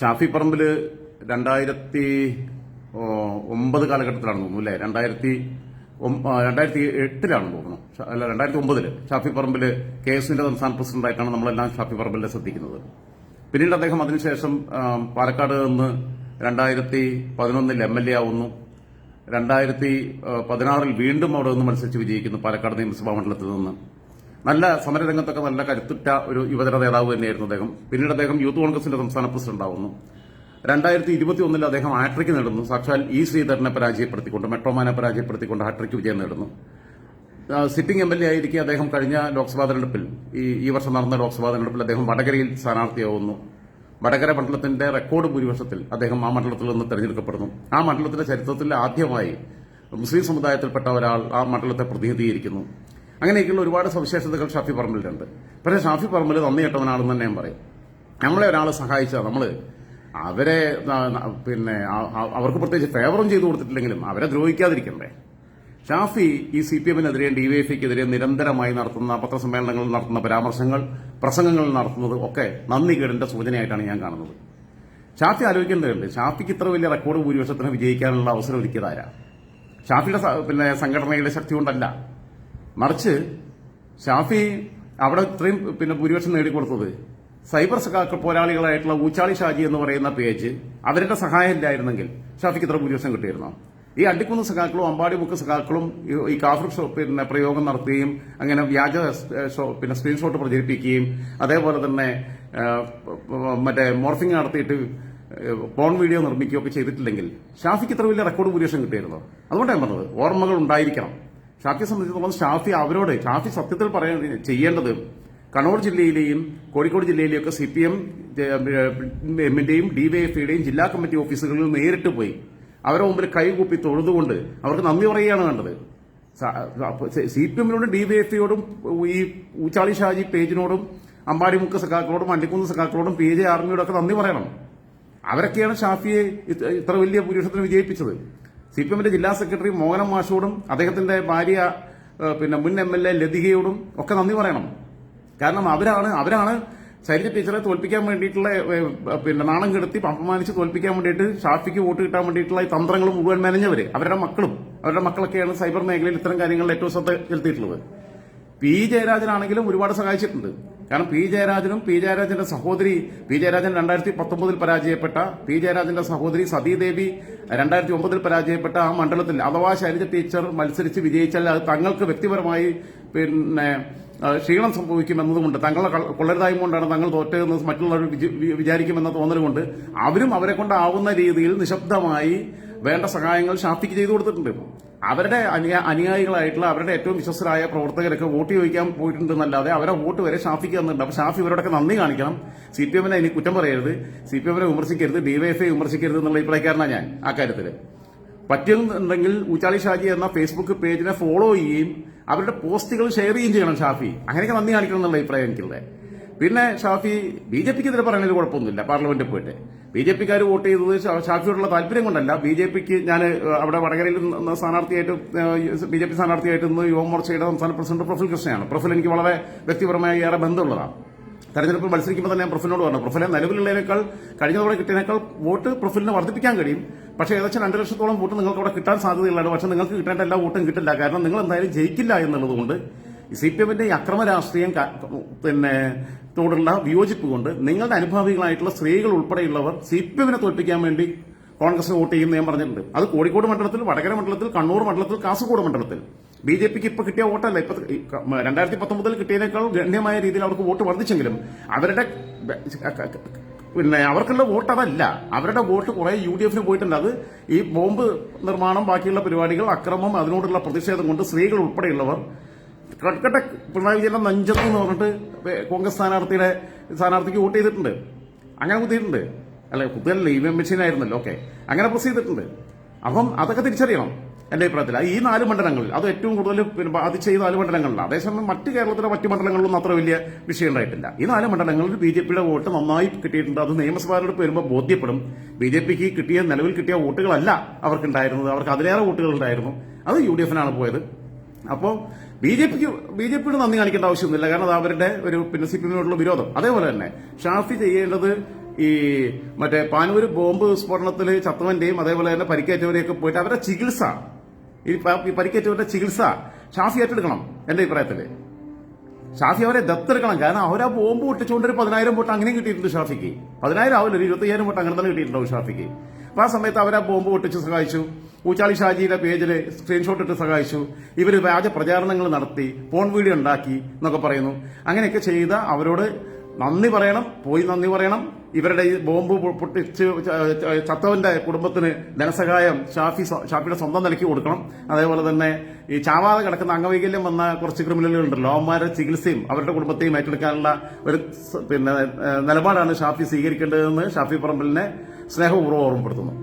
ഷാഫി പറമ്പിൽ രണ്ടായിരത്തി ഒമ്പത് കാലഘട്ടത്തിലാണ് തോന്നുന്നു അല്ലേ? രണ്ടായിരത്തി രണ്ടായിരത്തി എട്ടിലാണ് തോന്നുന്നു. അല്ല രണ്ടായിരത്തി ഒമ്പതിൽ ഷാഫി പറമ്പിൽ കെ എസിന്റെ സംസ്ഥാന പ്രസിഡന്റായിട്ടാണ് നമ്മളെല്ലാം ഷാഫി പറമ്പിലെ ശ്രദ്ധിക്കുന്നത്. പിന്നീട് അദ്ദേഹം അതിനുശേഷം പാലക്കാട് നിന്ന് രണ്ടായിരത്തി പതിനൊന്നിൽ എം എൽ എ ആവുന്നു. രണ്ടായിരത്തി പതിനാറിൽ വീണ്ടും അവിടെ നിന്ന് മത്സരിച്ച് വിജയിക്കുന്നു പാലക്കാട് നിയമസഭാ മണ്ഡലത്തിൽ നിന്ന്. നല്ല സമരരംഗത്തൊക്കെ നല്ല കരുത്തുറ്റ ഒരു യുവജന നേതാവ് തന്നെയായിരുന്നു അദ്ദേഹം. പിന്നീട് അദ്ദേഹം യൂത്ത് കോൺഗ്രസിന്റെ സംസ്ഥാന പ്രസിഡന്റ് ആവുന്നു. രണ്ടായിരത്തി ഇരുപത്തി ഒന്നിൽ അദ്ദേഹം ഹാട്രിക് നേടുന്നു. സാക്ഷാൽ ഇ ശ്രീധരനെ പരാജയപ്പെടുത്തിക്കൊണ്ട് മെട്രോമാനെ പരാജയപ്പെടുത്തിക്കൊണ്ട് ഹാട്രിക് വിജയം നേടുന്നു. സിറ്റിംഗ് എം എൽ എ ആയിരിക്കെ അദ്ദേഹം കഴിഞ്ഞ ലോക്സഭാ തെരഞ്ഞെടുപ്പിൽ ഈ ഈ വർഷം നടന്ന ലോക്സഭാ തെരഞ്ഞെടുപ്പിൽ അദ്ദേഹം വടകരയിൽ സ്ഥാനാർത്ഥിയാവുന്നു. വടകര മണ്ഡലത്തിന്റെ റെക്കോർഡ് ഭൂരിപക്ഷത്തിൽ അദ്ദേഹം ആ മണ്ഡലത്തിൽ നിന്ന് തെരഞ്ഞെടുക്കപ്പെടുന്നു. ആ മണ്ഡലത്തിന്റെ ചരിത്രത്തിൽ ആദ്യമായി മുസ്ലിം സമുദായത്തിൽപ്പെട്ട ഒരാൾ ആ മണ്ഡലത്തെ പ്രതിനിധീകരിക്കുന്നു. അങ്ങനെയൊക്കെയുള്ള ഒരുപാട് സവിശേഷതകൾ ഷാഫി പറമ്പിലുണ്ട് പക്ഷേ ഷാഫി പറമ്പിൽ നന്ദി കെട്ടവനാണെന്ന് തന്നെ ഞാൻ പറയും. നമ്മളെ ഒരാൾ സഹായിച്ചാൽ നമ്മൾ അവരെ പിന്നെ അവർക്ക് പ്രത്യേകിച്ച് ഫേവറും ചെയ്തു കൊടുത്തിട്ടില്ലെങ്കിലും അവരെ ദ്രോഹിക്കാതിരിക്കണ്ടേ. ഷാഫി ഈ സി പി എമ്മിനെതിരെയും ഡി ഡിവൈഎഫ്ഐക്കെതിരെ നിരന്തരമായി നടത്തുന്ന പത്രസമ്മേളനങ്ങളിൽ നടത്തുന്ന പരാമർശങ്ങൾ പ്രസംഗങ്ങൾ നടത്തുന്നത് ഒക്കെ നന്ദി കേടിന്റെ സൂചനയായിട്ടാണ് ഞാൻ കാണുന്നത്. ഷാഫി ആലോചിക്കേണ്ടതുണ്ട്. ഷാഫിക്ക് ഇത്ര വലിയ റെക്കോർഡ് ഭൂരിപക്ഷത്തിന് വിജയിക്കാനുള്ള അവസരം ഒരുക്കിയതാരാ ഷാഫിയുടെ പിന്നെ സംഘടനയുടെ ശക്തി കൊണ്ടല്ല. മറിച്ച് ഷാഫി അവിടെ ഇത്രയും പിന്നെ ഭൂരിപക്ഷം നേടിക്കൊടുത്തത് സൈബർ പോരാളികളായിട്ടുള്ള ഊച്ചാളി ഷാജി എന്ന് പറയുന്ന പേജ് അവരുടെ സഹായം ഇല്ലായിരുന്നെങ്കിൽ ഷാഫിക്ക് ഇത്ര ഭൂരിപക്ഷം കിട്ടിയിരുന്നോ? ഈ അണ്ടിക്കുന്ന് സഖാക്കളും അമ്പാടി മുക്ക് സഖാക്കളും ഈ- കാഫർ പിന്നെ പ്രയോഗം നടത്തുകയും അങ്ങനെ വ്യാജ പിന്നെ സ്ക്രീൻഷോട്ട് പ്രചരിപ്പിക്കുകയും അതേപോലെ തന്നെ മറ്റേ മോർഫിംഗ് നടത്തിയിട്ട് പോൺ വീഡിയോ നിർമ്മിക്കുകയൊക്കെ ചെയ്തിട്ടില്ലെങ്കിൽ ഷാഫിക്ക് ഇത്ര വലിയ റെക്കോർഡ് ഭൂരിപക്ഷം കിട്ടിയിരുന്നോ? അതുകൊണ്ടാണ് പറഞ്ഞത്. ഓർമ്മകൾ ഉണ്ടായിരിക്കണം. ഷാഫിയെ സംബന്ധിച്ചിടത്തോളം ഷാഫി അവരോട് ഷാഫി സത്യത്തിൽ പറയാൻ ചെയ്യേണ്ടത് കണ്ണൂർ ജില്ലയിലെയും കോഴിക്കോട് ജില്ലയിലെയും ഒക്കെ സി പി എം എമ്മിന്റെയും ഡിവൈഎഫ്ഐയുടെയും ജില്ലാ കമ്മിറ്റി ഓഫീസുകളിൽ നേരിട്ട് പോയി. അവരുടെ മുമ്പിൽ കൈകൂപ്പി തൊഴുതുകൊണ്ട് അവർക്ക് നന്ദി പറയുകയാണ് വേണ്ടത്. സി പി എമ്മിനോടും ഡിവൈഎഫ്ഐയോടും ഈ ഊച്ചാളി ഷാജി പേജിനോടും അമ്പാടിമുക്ക് സഖാക്കളോടും അണ്ടിക്കുന്ന് സഖാക്കളോടും പി ജെ ആർമിയോടൊക്കെ നന്ദി പറയണം. അവരൊക്കെയാണ് ഷാഫിയെ ഇത്ര വലിയ ഭൂരിപക്ഷത്തിന് വിജയിപ്പിച്ചത്. സി പി എമ്മിന്റെ ജില്ലാ സെക്രട്ടറി മോഹനം മാഷോടും അദ്ദേഹത്തിന്റെ ഭാര്യ പിന്നെ മുൻ എം എൽ എ ലതികയോടും ഒക്കെ നന്ദി പറയണം. കാരണം അവരാണ് അവരാണ് ശൈലജ ടീച്ചറെ തോൽപ്പിക്കാൻ വേണ്ടിയിട്ടുള്ള പിന്നെ നാണം കെടുത്തി അപമാനിച്ച് തോൽപ്പിക്കാൻ വേണ്ടിയിട്ട് ഷാഫിക്ക് വോട്ട് കിട്ടാൻ വേണ്ടിയിട്ടുള്ള ഈ തന്ത്രങ്ങൾ മുഴുവൻ മെനഞ്ഞവര്. അവരുടെ മക്കളും അവരുടെ മക്കളൊക്കെയാണ് സൈബർ മേഖലയിൽ ഇത്തരം കാര്യങ്ങളിൽ ഏറ്റവും ശ്രദ്ധ ചെലുത്തിയിട്ടുള്ളത്. പി. ജയരാജനാണെങ്കിലും ഒരുപാട് സഹായിച്ചിട്ടുണ്ട്. കാരണം പി ജയരാജനും പി ജയരാജന്റെ സഹോദരി പി ജയരാജൻ രണ്ടായിരത്തി പത്തൊമ്പതിൽ പരാജയപ്പെട്ട പി ജയരാജന്റെ സഹോദരി സതീദേവി രണ്ടായിരത്തി ഒമ്പതിൽ പരാജയപ്പെട്ട ആ മണ്ഡലത്തിൽ അഥവാ ശൈലജ ടീച്ചർ മത്സരിച്ച് വിജയിച്ചാൽ അത് തങ്ങൾക്ക് വ്യക്തിപരമായി പിന്നെ ക്ഷീണം സംഭവിക്കുമെന്നതുകൊണ്ട് തങ്ങളെ കൊള്ളരുതായ്മ കൊണ്ടാണ് തങ്ങൾ തോറ്റതെന്ന് മറ്റുള്ളവർ വിചാരിക്കുമെന്ന തോന്നലുകൊണ്ട് അവരും അവരെ കൊണ്ടാവുന്ന രീതിയിൽ നിശബ്ദമായി വേണ്ട സഹായങ്ങൾ ഷാഫിക്ക് ചെയ്തു കൊടുത്തിട്ടുണ്ട്. അവരുടെ അനുയാ- അനുയായികളായിട്ടുള്ള അവരുടെ ഏറ്റവും വിശ്വസ്തരായ പ്രവർത്തകരൊക്കെ വോട്ട് ചോദിക്കാൻ പോയിട്ടുണ്ടെന്നല്ലാതെ അവരെ വോട്ട് വരെ ഷാഫിക്ക് തന്നിട്ടുണ്ട്. അപ്പൊ ഷാഫി ഇവരോടൊക്കെ നന്ദി കാണിക്കണം. സി പി എമ്മിനെ ഇനി കുറ്റം പറയരുത്. സി പി എമ്മിനെ വിമർശിക്കരുത്. ഡിവൈഎഫ്ഐ വിമർശിക്കരുത് എന്നുള്ള അഭിപ്രായക്കാരനാണ് ഞാൻ ആ കാര്യത്തിൽ. പറ്റുന്നുണ്ടെങ്കിൽ ഊച്ചാളി ഷാജി എന്ന ഫേസ്ബുക്ക് പേജിനെ ഫോളോ ചെയ്യുകയും അവരുടെ പോസ്റ്റുകൾ ഷെയർ ചെയ്യുകയും ചെയ്യണം ഷാഫി. അങ്ങനെയൊക്കെ നന്ദി കാണിക്കണം എന്നുള്ള അഭിപ്രായം എനിക്കുള്ളത് പിന്നെ ഷാഫി ബി ജെ പിക്ക് ഇതിൽ പറയുന്നതിൽ കുഴപ്പമൊന്നുമില്ല. പാർലമെന്റിൽ പോയിട്ട്. ബി ജെ പിക്കാർ വോട്ട് ചെയ്തത് ഷാഫിയോടുള്ള താല്പര്യം കൊണ്ടല്ല. ബി ജെ പിക്ക് ഞാൻ അവിടെ വടകരയിൽ നിന്ന് സ്ഥാനാർത്ഥിയായിട്ട് ബി ജെ പി സ്ഥാനാർത്ഥിയായിട്ട് ഇന്ന് യുവമോർച്ചയുടെ സംസ്ഥാന പ്രസിഡന്റ് പ്രഫുൽ കൃഷ്ണയാണ്. പ്രഫുൽ എനിക്ക് വളരെ വ്യക്തിപരമായി ഏറെ ബന്ധമുള്ളതാണ്. തെരഞ്ഞെടുപ്പിൽ മത്സരിക്കുമ്പോൾ തന്നെ ഞാൻ പ്രൊഫിലിനോട് പറഞ്ഞു പ്രഫുലെ നിലവിലുള്ളതിനേക്കാൾ കഴിഞ്ഞ തവണ കിട്ടിയതിനേക്കാൾ വോട്ട് പ്രൊഫിലിനെ വർദ്ധിപ്പിക്കാൻ കഴിയും. പക്ഷേ ഏകദേശം രണ്ട് ലക്ഷത്തോളം വോട്ട് നിങ്ങൾക്ക് അവിടെ കിട്ടാൻ സാധ്യതയുള്ളതാണ്. പക്ഷേ നിങ്ങൾക്ക് കിട്ടേണ്ട എല്ലാ വോട്ടും കിട്ടില്ല. കാരണം നിങ്ങൾ എന്തായാലും ജയിക്കില്ല എന്നുള്ളതുകൊണ്ട് സി പി എമ്മിന്റെ ഈ അക്രമ രാഷ്ട്രീയം പിന്നെ തോടുള്ള വിയോജിപ്പ് കൊണ്ട് നിങ്ങളുടെ അനുഭാവികളായിട്ടുള്ള സ്ത്രീകൾ ഉൾപ്പെടെയുള്ളവർ സി പി എമ്മിനെ തോൽപ്പിക്കാൻ വേണ്ടി കോൺഗ്രസ് വോട്ട് ചെയ്യുമെന്ന് ഞാൻ പറഞ്ഞിട്ടുണ്ട്. അത് കോഴിക്കോട് മണ്ഡലത്തിൽ വടകര മണ്ഡലത്തിൽ കണ്ണൂർ മണ്ഡലത്തിൽ കാസർഗോഡ് മണ്ഡലത്തിൽ. ബി ജെ പിക്ക് ഇപ്പൊ കിട്ടിയ വോട്ടല്ല. ഇപ്പൊ രണ്ടായിരത്തി പത്തൊമ്പതിൽ കിട്ടിയതിനേക്കാൾ ഗണ്യമായ രീതിയിൽ അവർക്ക് വോട്ട് വർദ്ധിച്ചെങ്കിലും അവരുടെ പിന്നെ അവർക്കുള്ള വോട്ട് അതല്ല. അവരുടെ വോട്ട് കുറെ യു ഡി എഫിന് പോയിട്ടുണ്ട്. അത് ഈ ബോംബ് നിർമ്മാണം ബാക്കിയുള്ള പരിപാടികൾ അക്രമം അതിനോടുള്ള പ്രതിഷേധം കൊണ്ട് സ്ത്രീകൾ ഉൾപ്പെടെയുള്ളവർ കട്ടക്കട്ട പിണറായി വിജയന്റെ നഞ്ചത്ത് എന്ന് പറഞ്ഞിട്ട് കോൺഗ്രസ് സ്ഥാനാർത്ഥിയുടെ സ്ഥാനാർത്ഥിക്ക് വോട്ട് ചെയ്തിട്ടുണ്ട്. അങ്ങനെ കുത്തിയിട്ടുണ്ട്. അല്ലെ കുത്തിയല്ല ഇ വി എം മെഷീനായിരുന്നല്ലോ ഓക്കെ. അങ്ങനെ പ്രസ് ചെയ്തിട്ടുണ്ട്. അപ്പം അതൊക്കെ തിരിച്ചറിയണം. എന്റെ അഭിപ്രായത്തിൽ. ഈ നാല് മണ്ഡലങ്ങളിൽ അത് ഏറ്റവും കൂടുതൽ പിന്നെ ബാധിച്ച ഈ നാല് മണ്ഡലങ്ങളിൽ അതേസമയം മറ്റ് കേരളത്തിലെ മറ്റ് മണ്ഡലങ്ങളിലൊന്നും അത്ര വലിയ വിഷയം ഉണ്ടായിട്ടില്ല. ഈ നാല് മണ്ഡലങ്ങളിൽ ബി ജെ പിയുടെ വോട്ട് നന്നായി കിട്ടിയിട്ടുണ്ട്. അത് നിയമസഭാ തെരഞ്ഞെടുപ്പ് വരുമ്പോൾ ബോധ്യപ്പെടും. ബി ജെ പിക്ക് കിട്ടിയ നിലവിൽ കിട്ടിയ വോട്ടുകളല്ല അവർക്കുണ്ടായിരുന്നത്. അവർക്ക് അതിലേറെ വോട്ടുകൾ ഉണ്ടായിരുന്നു. അത് യു ഡി എഫിനാണ് പോയത്. അപ്പോൾ ബി ജെ പിക്ക് ബി ജെ പിയുടെ നന്ദി കാണിക്കേണ്ട ആവശ്യമൊന്നുമില്ല. കാരണം അത് അവരുടെ ഒരു പിന്നെ സി പി എമ്മിനോടുള്ള വിരോധം. അതേപോലെ തന്നെ ഷാഫി ചെയ്യേണ്ടത് ഈ മറ്റേ പാനൂർ ബോംബ് സ്ഫോടനത്തിൽ ചത്തവന്റെയും അതേപോലെ തന്നെ പരിക്കേറ്റവരെയൊക്കെ പോയിട്ട് അവരുടെ ചികിത്സ. ഈ പരിക്കേറ്റവരുടെ ചികിത്സ ഷാഫി ഏറ്റെടുക്കണം എന്റെ അഭിപ്രായത്തിൽ. ഷാഫി അവരെ ദത്തെടുക്കണം. കാരണം അവരാ ബോംബ് പൊട്ടിച്ചുകൊണ്ട് ഒരു പതിനായിരം വോട്ട് അങ്ങനെയും കിട്ടിയിട്ടുണ്ട് ഷാഫിക്ക്. പതിനായിരം ആവില്ല ഒരു ഇരുപത്തയ്യായിരം വോട്ട് അങ്ങനെ തന്നെ കിട്ടിയിട്ടുണ്ടാവും ഷാഫിക്ക്. അപ്പൊ ആ സമയത്ത് അവരെ ബോംബ് പൊട്ടിച്ച് സഹായിച്ചു. ഊച്ചാളി ഷാജിയുടെ പേജിൽ സ്ക്രീൻഷോട്ട് ഇട്ട് സഹായിച്ചു. ഇവർ വ്യാജ പ്രചാരണങ്ങൾ നടത്തി ഫോൺ വീഡിയോ ഉണ്ടാക്കി എന്നൊക്കെ പറയുന്നു. അങ്ങനെയൊക്കെ ചെയ്ത അവരോട് നന്ദി പറയണം പോയി നന്ദി പറയണം. ഇവരുടെ ഈ ബോംബ് പൊട്ടിച്ച് ചത്തവന്റെ കുടുംബത്തിന് ധനസഹായം ഷാഫി ഷാഫിയുടെ സ്വന്തം നിലയ്ക്ക് കൊടുക്കണം. അതേപോലെ തന്നെ ഈ ചാവാതെ കിടക്കുന്ന അംഗവൈകല്യം വന്ന കുറച്ച് ക്രിമിനലുകൾ ഉണ്ടല്ലോ അവന്മാരുടെ ചികിത്സയും അവരുടെ കുടുംബത്തെയും ഏറ്റെടുക്കാനുള്ള ഒരു പിന്നെ നിലപാടാണ് ഷാഫി സ്വീകരിക്കേണ്ടതെന്ന് ഷാഫി പറമ്പലിനെ സ്നേഹപൂർവം ഓർമ്മപ്പെടുത്തുന്നു.